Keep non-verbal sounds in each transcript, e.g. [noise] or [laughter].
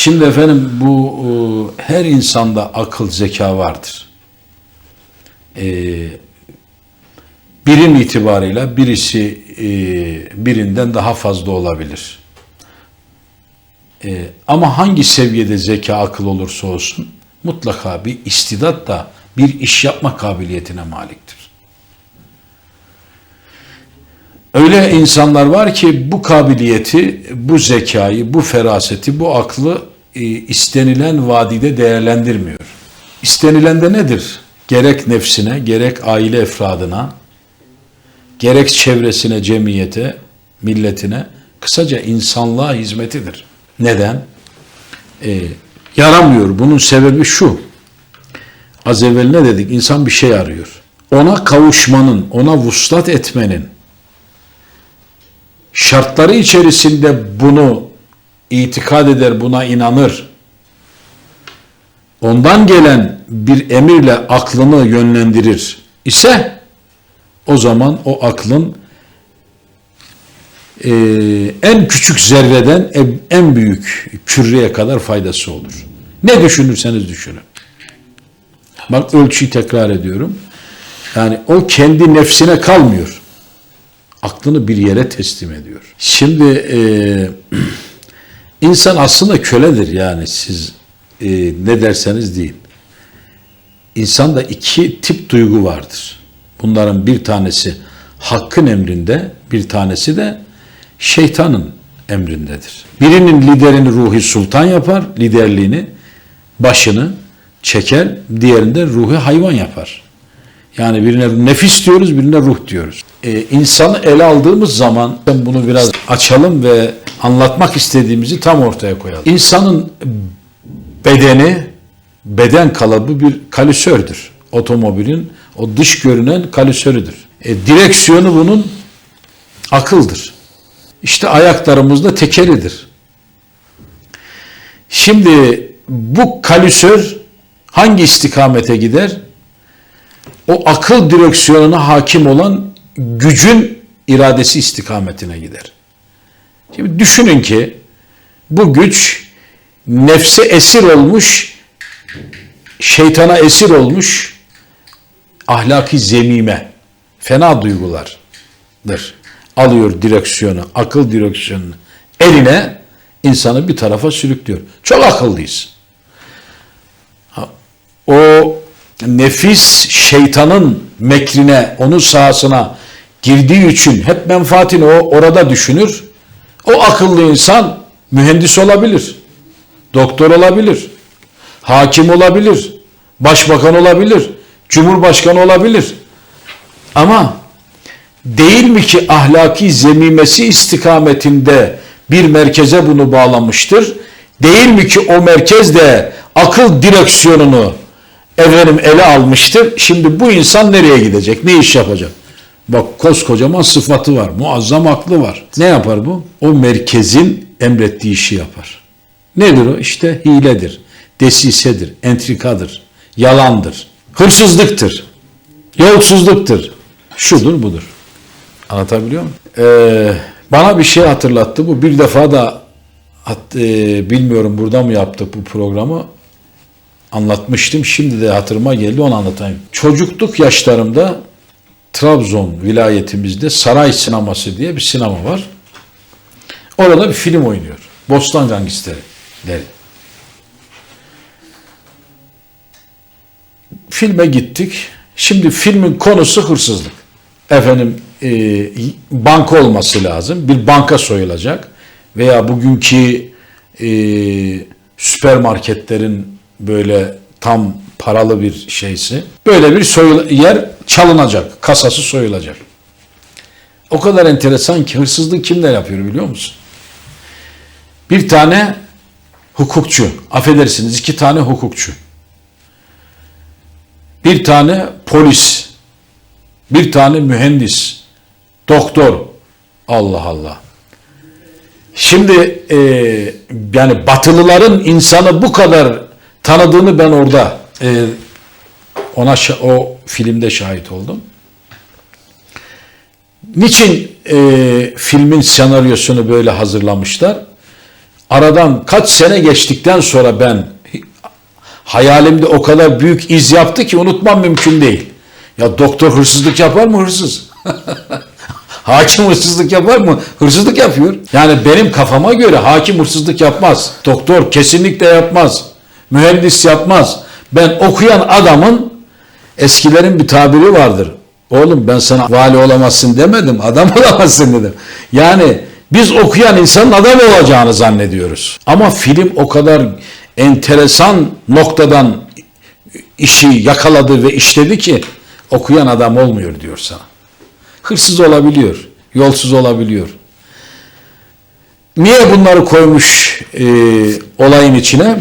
Şimdi efendim bu e, her insanda akıl, zeka vardır. E, birim itibarıyla birisi e, birinden daha fazla olabilir. E, ama hangi seviyede zeka, akıl olursa olsun mutlaka bir istidat da bir iş yapma kabiliyetine maliktir. Öyle insanlar var ki bu kabiliyeti, bu zekayı, bu feraseti, bu aklı e, istenilen vadide değerlendirmiyor. İstenilen de nedir? Gerek nefsine, gerek aile efradına, gerek çevresine, cemiyete, milletine, kısaca insanlığa hizmetidir. Neden? E, yaramıyor. Bunun sebebi şu. Az evvel ne dedik? İnsan bir şey arıyor. Ona kavuşmanın, ona vuslat etmenin, şartları içerisinde bunu itikad eder, buna inanır. Ondan gelen bir emirle aklını yönlendirir ise o zaman o aklın e, en küçük zerreden en, en büyük küreye kadar faydası olur. Ne düşünürseniz düşünün. Bak ölçüyü tekrar ediyorum. Yani o kendi nefsine kalmıyor aklını bir yere teslim ediyor. Şimdi e, insan aslında köledir yani siz e, ne derseniz deyin. İnsanda iki tip duygu vardır. Bunların bir tanesi hakkın emrinde, bir tanesi de şeytanın emrindedir. Birinin liderini ruhi sultan yapar, liderliğini, başını çeker, diğerinde ruhi hayvan yapar. Yani birine nefis diyoruz, birine ruh diyoruz. Ee, insanı ele aldığımız zaman bunu biraz açalım ve anlatmak istediğimizi tam ortaya koyalım. İnsanın bedeni, beden kalıbı bir kalüsördür. Otomobilin o dış görünen kalüsörüdür. E, direksiyonu bunun akıldır. İşte ayaklarımızda tekeridir. Şimdi bu kalüsör hangi istikamete gider? o akıl direksiyonuna hakim olan gücün iradesi istikametine gider. Şimdi düşünün ki bu güç nefse esir olmuş, şeytana esir olmuş, ahlaki zemime, fena duygulardır. Alıyor direksiyonu, akıl direksiyonunu eline insanı bir tarafa sürüklüyor. Çok akıllıyız. O nefis şeytanın mekrine, onun sahasına girdiği için hep menfaatini o orada düşünür. O akıllı insan mühendis olabilir, doktor olabilir, hakim olabilir, başbakan olabilir, cumhurbaşkanı olabilir. Ama değil mi ki ahlaki zemimesi istikametinde bir merkeze bunu bağlamıştır? Değil mi ki o merkez de akıl direksiyonunu efendim ele almıştır. Şimdi bu insan nereye gidecek? Ne iş yapacak? Bak koskocaman sıfatı var. Muazzam aklı var. Ne yapar bu? O merkezin emrettiği işi yapar. Nedir o? İşte hiledir, desisedir, entrikadır, yalandır, hırsızlıktır, yolsuzluktur. Şudur budur. Anlatabiliyor muyum? Ee, bana bir şey hatırlattı bu. Bir defa da e, bilmiyorum burada mı yaptık bu programı anlatmıştım. Şimdi de hatırıma geldi onu anlatayım. Çocukluk yaşlarımda Trabzon vilayetimizde Saray Sineması diye bir sinema var. Orada bir film oynuyor. Bostan Gangsteri der. Filme gittik. Şimdi filmin konusu hırsızlık. Efendim e, banka olması lazım. Bir banka soyulacak. Veya bugünkü e, süpermarketlerin böyle tam paralı bir şeysi. Böyle bir soyul yer çalınacak. Kasası soyulacak. O kadar enteresan ki hırsızlığı kimler yapıyor biliyor musun? Bir tane hukukçu, affedersiniz iki tane hukukçu. Bir tane polis, bir tane mühendis, doktor. Allah Allah. Şimdi e, yani batılıların insanı bu kadar tanıdığını ben orada e, ona o filmde şahit oldum. Niçin e, filmin senaryosunu böyle hazırlamışlar? aradan kaç sene geçtikten sonra ben hayalimde o kadar büyük iz yaptı ki unutmam mümkün değil. Ya doktor hırsızlık yapar mı? Hırsız. [laughs] hakim hırsızlık yapar mı? Hırsızlık yapıyor. Yani benim kafama göre hakim hırsızlık yapmaz. Doktor kesinlikle yapmaz. Mühendis yapmaz. Ben okuyan adamın eskilerin bir tabiri vardır. Oğlum ben sana vali olamazsın demedim, adam [laughs] olamazsın dedim. Yani biz okuyan insanın adam olacağını zannediyoruz. Ama film o kadar enteresan noktadan işi yakaladı ve işledi ki okuyan adam olmuyor diyor sana. Hırsız olabiliyor, yolsuz olabiliyor. Niye bunları koymuş e, olayın içine?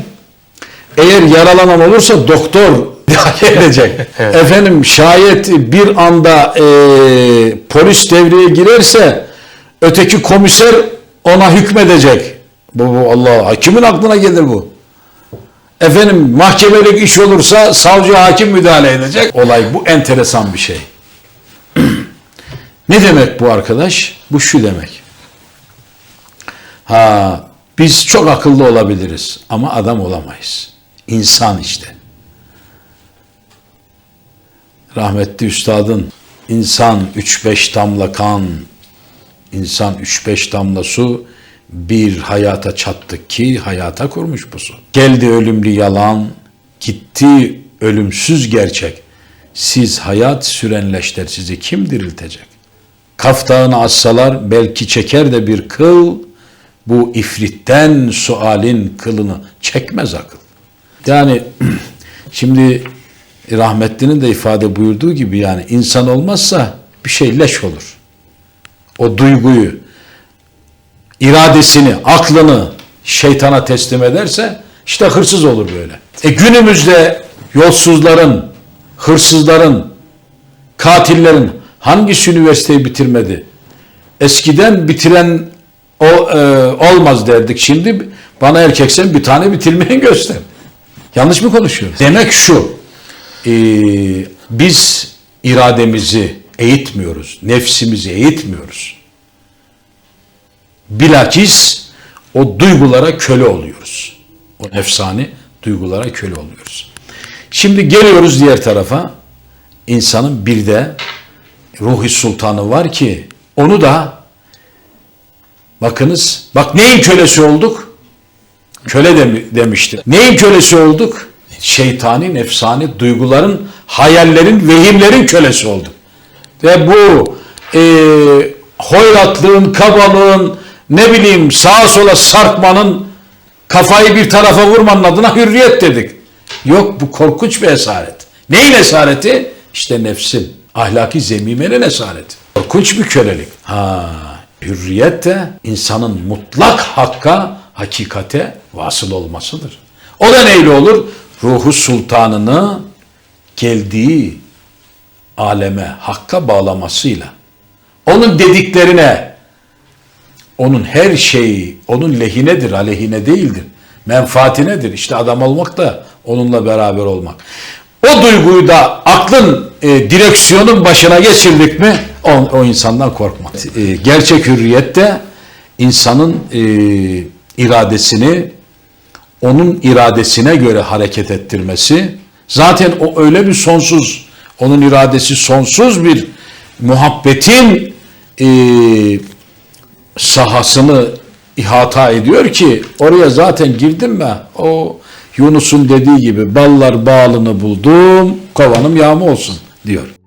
Eğer yaralanan olursa doktor [laughs] müdahale edecek. Evet. Efendim şayet bir anda e, polis devreye girerse öteki komiser ona hükmedecek. Bu, bu Allah kimin aklına gelir bu? Efendim mahkemelik iş olursa savcı hakim müdahale edecek. Olay bu enteresan bir şey. [clears throat] ne demek bu arkadaş? Bu şu demek. Ha biz çok akıllı olabiliriz ama adam olamayız. İnsan işte. Rahmetli üstadın insan 3-5 damla kan, insan 3-5 damla su bir hayata çattık ki hayata kurmuş bu su. Geldi ölümlü yalan, gitti ölümsüz gerçek. Siz hayat sürenleşler sizi kim diriltecek? Kaftağını assalar belki çeker de bir kıl, bu ifritten sualin kılını çekmez akıl. Yani [clears throat] şimdi rahmetlinin de ifade buyurduğu gibi yani insan olmazsa bir şey leş olur. O duyguyu, iradesini, aklını şeytana teslim ederse işte hırsız olur böyle. E günümüzde yolsuzların, hırsızların, katillerin hangisi üniversiteyi bitirmedi? Eskiden bitiren o e, olmaz derdik. Şimdi bana erkeksen bir tane bitirmeyi göster. Yanlış mı konuşuyorum? Demek şu. e, biz irademizi eğitmiyoruz. Nefsimizi eğitmiyoruz. Bilakis o duygulara köle oluyoruz. O nefsani duygulara köle oluyoruz. Şimdi geliyoruz diğer tarafa. İnsanın bir de ruhi sultanı var ki onu da bakınız bak neyin kölesi olduk? Köle de, demişti. Neyin kölesi olduk? Şeytani, nefsani duyguların, hayallerin, vehimlerin kölesi olduk. Ve bu e, hoyratlığın, kabalığın, ne bileyim sağa sola sarkmanın, kafayı bir tarafa vurmanın adına hürriyet dedik. Yok bu korkunç bir esaret. Neyin esareti? İşte nefsin, ahlaki zemimenin esareti. Korkunç bir kölelik. Ha, hürriyet de insanın mutlak hakka, hakikate vasıl olmasıdır. O da neyle olur? Ruhu sultanını geldiği aleme, hakka bağlamasıyla. Onun dediklerine, onun her şeyi onun lehinedir, aleyhine değildir. Menfaatinedir. İşte adam olmak da onunla beraber olmak. O duyguyu da aklın e, direksiyonun başına geçirdik mi o, o insandan korkma. E, gerçek hürriyette insanın e, iradesini onun iradesine göre hareket ettirmesi zaten o öyle bir sonsuz onun iradesi sonsuz bir muhabbetin e, sahasını ihata ediyor ki oraya zaten girdim mi o Yunus'un dediği gibi ballar bağlını buldum kovanım yağma olsun diyor.